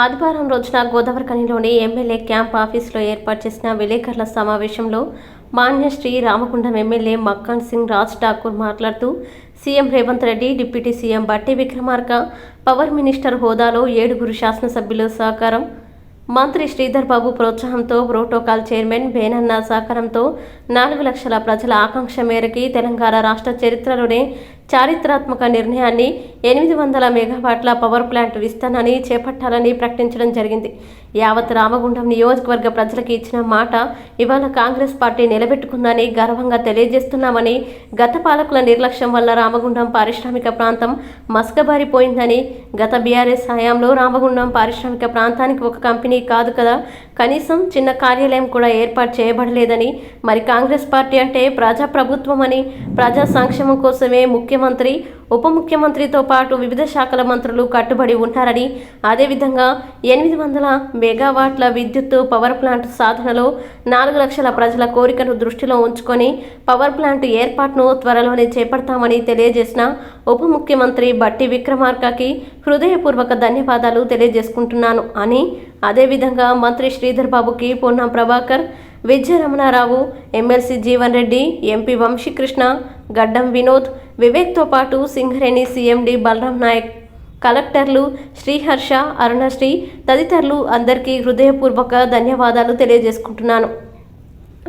ఆదివారం రోజున గోదావరిఖనిలోని MLA camp ఆఫీసులో ఏర్పాటు చేసిన విలేకరుల సమావేశంలో మాన్య శ్రీ రామకుండం ఎమ్మెల్యే మక్కాన్ సింగ్ రాజ్ ఠాకూర్ మాట్లాడుతూ CM Revanth Reddy deputy CM Bhatti Vikramarka power minister హోదాలో ఏడుగురు శాసనసభ్యుల సహకారం మంత్రి శ్రీధర్ బాబు ప్రోత్సాహంతో ప్రోటోకాల్ చైర్మన్ బేనన్న సహకారంతో నాలుగు లక్షల ప్రజల ఆకాంక్ష మేరకి తెలంగాణ రాష్ట్ర చరిత్రలోనే చారిత్రాత్మక నిర్ణయాన్ని ఎనిమిది వందల మెగావాట్ల పవర్ ప్లాంట్ విస్తరణని చేపట్టాలని ప్రకటించడం జరిగింది. యావత్ రామగుండం నియోజకవర్గ ప్రజలకు ఇచ్చిన మాట ఇవాళ కాంగ్రెస్ పార్టీ నిలబెట్టుకుందని గర్వంగా తెలియజేస్తున్నామని గత పాలకుల నిర్లక్ష్యం వల్ల రామగుండం పారిశ్రామిక ప్రాంతం మసకబారిపోయిందని గత బీఆర్ఎస్ హయాంలో రామగుండం పారిశ్రామిక ప్రాంతానికి ఒక కంపెనీ కాదు కదా కనీసం చిన్న కార్యాలయం కూడా ఏర్పాటు చేయబడలేదని మరి కాంగ్రెస్ పార్టీ అంటే ప్రజాప్రభుత్వం అని ప్రజా సంక్షేమం కోసమే ముఖ్యం ముఖ్యమంత్రి ఉప ముఖ్యమంత్రితో పాటు వివిధ శాఖల మంత్రులు కట్టుబడి ఉంటారని అదేవిధంగా ఎనిమిది వందల మెగావాట్ల విద్యుత్ పవర్ ప్లాంట్ సాధనలో నాలుగు లక్షల ప్రజల కోరికను దృష్టిలో ఉంచుకొని పవర్ ప్లాంట్ ఏర్పాటును త్వరలోనే చేపడతామని తెలియజేసిన ఉప ముఖ్యమంత్రి బట్టి విక్రమార్కకి హృదయపూర్వక ధన్యవాదాలు తెలియజేసుకుంటున్నాను అని అదేవిధంగా మంత్రి శ్రీధర్ బాబుకి పొన్నం ప్రభాకర్ విజయ రమణారావు ఎమ్మెల్సీ జీవన్ రెడ్డి ఎంపీ వంశీకృష్ణ గడ్డం వినోద్ వివేక్తో పాటు సింగరేణి సీఎండి బలరాం నాయక్. కలెక్టర్లు శ్రీహర్ష అరుణశ్రీ తదితరులు అందరికీ హృదయపూర్వక ధన్యవాదాలు తెలియజేసుకుంటున్నాను.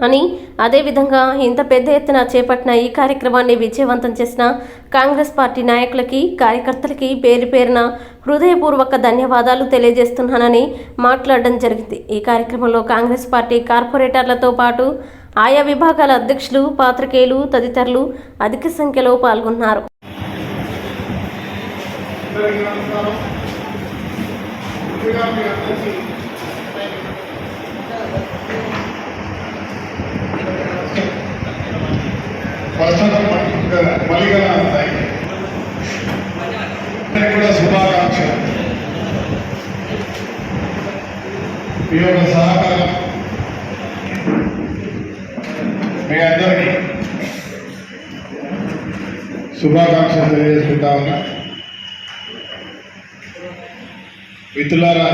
అని అదేవిధంగా ఇంత పెద్ద ఎత్తున చేపట్టిన ఈ కార్యక్రమాన్ని విజయవంతం చేసిన కాంగ్రెస్ పార్టీ నాయకులకి కార్యకర్తలకి పేరు పేరున హృదయపూర్వక ధన్యవాదాలు తెలియజేస్తున్నానని మాట్లాడడం జరిగింది. ఈ కార్యక్రమంలో కాంగ్రెస్ పార్టీ కార్పొరేటర్లతో పాటు ఆయా విభాగాల అధ్యక్షులు పాత్రికేయులు తదితరులు అధిక సంఖ్యలో పాల్గొన్నారు. అందరికీ నమస్కారం ముందుగా మీ అందరికీ ప్రస్తుతం మల్లిగా కూడా శుభాకాంక్షలు ఈ యొక్క సహకారం. మీ అందరికీ శుభాకాంక్షలు తెలియజేసుకుంటా ఉన్నా. మిత్రులారా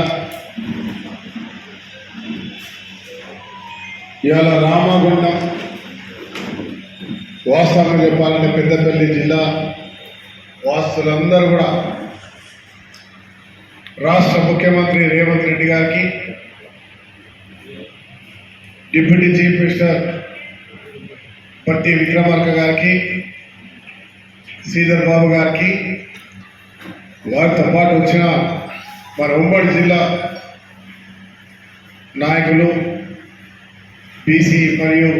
ఇవాళ రామగుండం వాస్తవంగా చెప్పాలంటే పెద్దపల్లి జిల్లా వాస్తులందరూ కూడా రాష్ట్ర ముఖ్యమంత్రి రేవంత్ రెడ్డి గారికి డిప్యూటీ చీఫ్ మినిస్టర్ పట్టి విక్రమార్క గారికి శ్రీధర్ బాబు గారికి వారితో పాటు వచ్చిన మన ఉమ్మడి జిల్లా నాయకులు బీసీ మరియు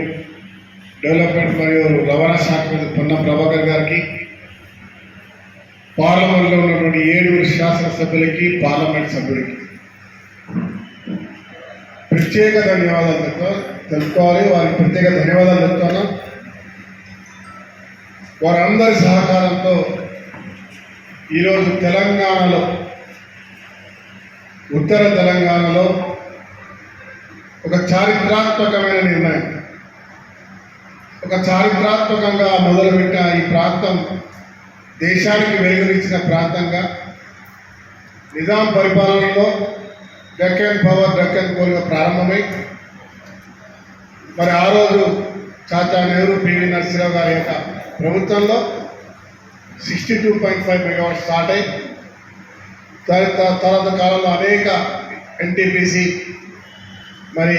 డెవలప్మెంట్ మరియు రవాణా శాఖ మంత్రి పొన్న ప్రభాకర్ గారికి పార్లమెంట్లో ఉన్నటువంటి ఏడుగురు శాసనసభ్యులకి పార్లమెంట్ సభ్యులకి. ప్రత్యేక ధన్యవాదాలు చెప్తా తెలుపుకోవాలి. వారికి ప్రత్యేక ధన్యవాదాలు చెప్తున్నా. వారందరి సహకారంతో ఈరోజు తెలంగాణలో ఉత్తర తెలంగాణలో ఒక చారిత్రాత్మకమైన నిర్ణయం. ఒక చారిత్రాత్మకంగా మొదలుపెట్టిన ఈ ప్రాంతం దేశానికి వెలుగునిచ్చిన ప్రాంతంగా నిజాం పరిపాలనలో డెక్కన్ పవర్ డెక్కన్ కోల్గా ప్రారంభమై మరి ఆ రోజు చాచా నెహ్రూ పివి నరసింహరావు గారి యొక్క ప్రభుత్వంలో sixty two point five megawatt start అయి తర్వాత తర్వాత కాలంలో అనేక ఎన్టీపీసీ మరి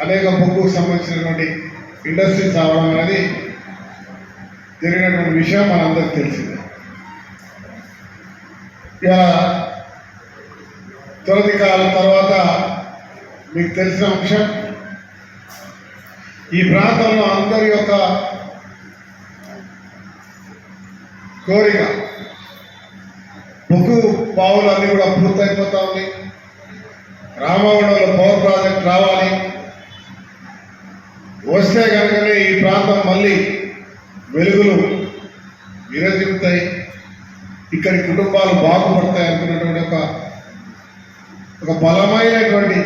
అనేక బొగ్గుకు సంబంధించినటువంటి ఇండస్ట్రీస్ రావడం అనేది జరిగినటువంటి విషయం మనందరికీ తెలిసిందే. ఇలా తొలతి కాలం తర్వాత మీకు తెలిసిన అంశం ఈ ప్రాంతంలో అందరి యొక్క కోరిక ముగ్గు పావులు అన్నీ కూడా పూర్తయిపోతా ఉన్నాయి. రామగుండంలో పవర్ ప్రాజెక్ట్ రావాలి. వస్తే కనుకనే ఈ ప్రాంతం మళ్ళీ వెలుగులు విరజిల్లుతాయి. ఇక్కడి కుటుంబాలు బాగుపడతాయి అనుకున్నటువంటి ఒక ఒక బలమైనటువంటి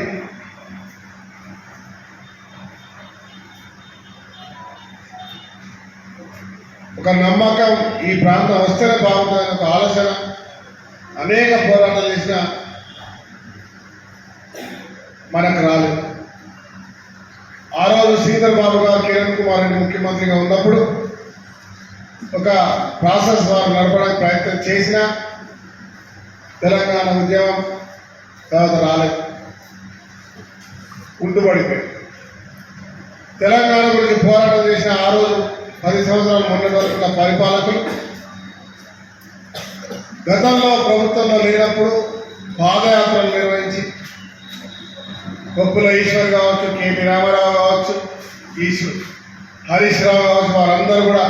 ఒక నమ్మకం ఈ ప్రాంతం వస్తేనే బాగుంటుంది ఒక ఆలోచన. అనేక పోరాటాలు చేసిన మనకు రాలేదు. ఆ రోజు శ్రీధర్ బాబు గారు కిరణ్ కుమార్ రెడ్డి ముఖ్యమంత్రిగా ఉన్నప్పుడు ఒక ప్రాసెస్ వారు నడపడానికి ప్రయత్నం చేసిన తెలంగాణ ఉద్యమం తర్వాత రాలేదు ఉంటుబడిపోయింది తెలంగాణ గురించి పోరాటం చేసిన ఆ రోజు పది సంవత్సరాలు మొన్నటి వరకు పరిపాలకులు. గతంలో ప్రభుత్వంలో లేనప్పుడు పాదయాత్రలు నిర్వహించి కొప్పుల ఈశ్వర్ కావచ్చు కేటీ రామారావు కావచ్చు ఈశ్వర్ హరీష్ రావు కావచ్చు వారందరూ కూడా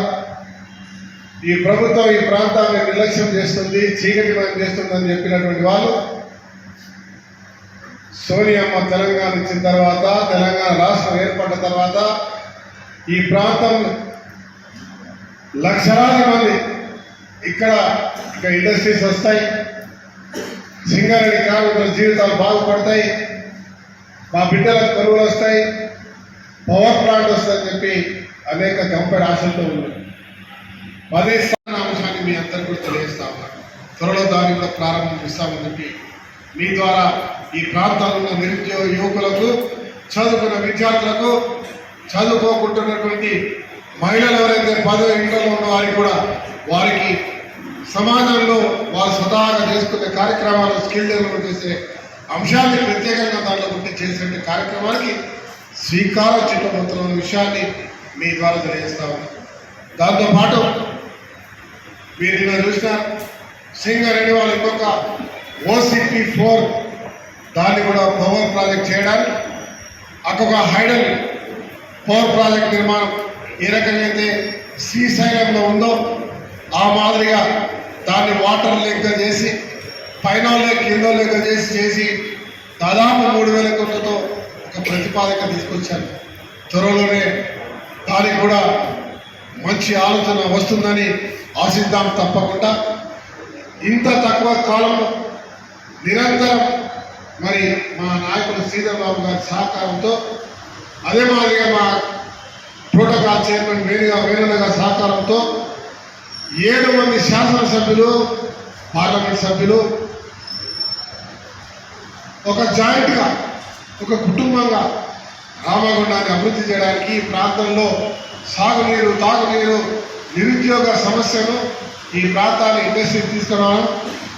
ఈ ప్రభుత్వం ఈ ప్రాంతాన్ని నిర్లక్ష్యం చేస్తుంది చీకటిమయం చేస్తుందని చెప్పినటువంటి వాళ్ళు సోనియమ్మ తెలంగాణ ఇచ్చిన తర్వాత తెలంగాణ రాష్ట్రం ఏర్పడిన తర్వాత ఈ ప్రాంతం లక్షలాది మంది ఇక్కడ ఇక ఇండస్ట్రీస్ వస్తాయి. సింగారెడ్డి కార్మికుల జీవితాలు బాగుపడతాయి. మా బిడ్డలకు కొనుగోలు వస్తాయి. పవర్ ప్లాంట్ వస్తుందని చెప్పి అనేక కంపెనీ ఆశలతో ఉన్నాయి పదే స్థాన అంశాన్ని మీ అందరికీ కూడా తెలియజేస్తా ఉన్నాను త్వరలో దాన్ని కూడా ప్రారంభిస్తామని చెప్పి మీ ద్వారా ఈ ప్రాంతాల్లో నిరుద్యోగ యువకులకు చదువుకున్న విద్యార్థులకు చదువుకోకుంటున్నటువంటి మహిళలు ఎవరైతే పదవి ఇంట్లో ఉన్న వారికి కూడా వారికి సమాజంలో వారు స్వతహాగా చేసుకునే కార్యక్రమాలు స్కిల్ డెవలప్ చేసే అంశాన్ని ప్రత్యేకంగా దాంట్లో ఉంటే చేసే కార్యక్రమానికి స్వీకారం చుట్టబోతున్న విషయాన్ని మీ ద్వారా తెలియజేస్తా దాంతోపాటు మీరు నిన్న చూసిన సింగరేణి వాళ్ళు ఇంకొక ఓసిపి ఫోర్ దాన్ని కూడా పవర్ ప్రాజెక్ట్ చేయడానికి అక్కడ హైడల్ పవర్ ప్రాజెక్ట్ నిర్మాణం ఏ రకంగా అయితే శ్రీశైలంలో ఉందో ఆ మాదిరిగా దాన్ని వాటర్ లెక్క చేసి పైన లేక కింద లెక్క చేసి చేసి దాదాపు మూడు వేల కోట్లతో ఒక ప్రతిపాదక తీసుకొచ్చాను త్వరలోనే దానికి కూడా మంచి ఆలోచన వస్తుందని ఆశిద్దాం తప్పకుండా. ఇంత తక్కువ కాలంలో నిరంతరం మరి మా నాయకులు శ్రీధర్ బాబు గారి సహకారంతో అదే మాదిరిగా మా ప్రోటోకాల్ చైర్మన్ వేణుగా వేణుల గారి సహకారంతో ఏడు మంది శాసనసభ్యులు పార్లమెంట్ సభ్యులు ఒక జాయింట్గా ఒక కుటుంబంగా రామగుండాన్ని అభివృద్ధి చేయడానికి ఈ ప్రాంతంలో సాగునీరు తాగునీరు నిరుద్యోగ సమస్యను ఈ ప్రాంతాన్ని ఇండస్ట్రీ తీసుకురావడం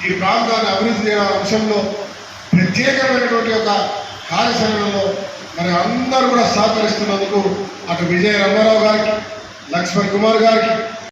ఈ ప్రాంతాన్ని అభివృద్ధి చేయడం అంశంలో ప్రత్యేకమైనటువంటి ఒక కార్యశాలలో మరి అందరూ కూడా సహకరిస్తున్నందుకు అటు విజయ రంగారావు గారికి లక్ష్మణ్ కుమార్ గారికి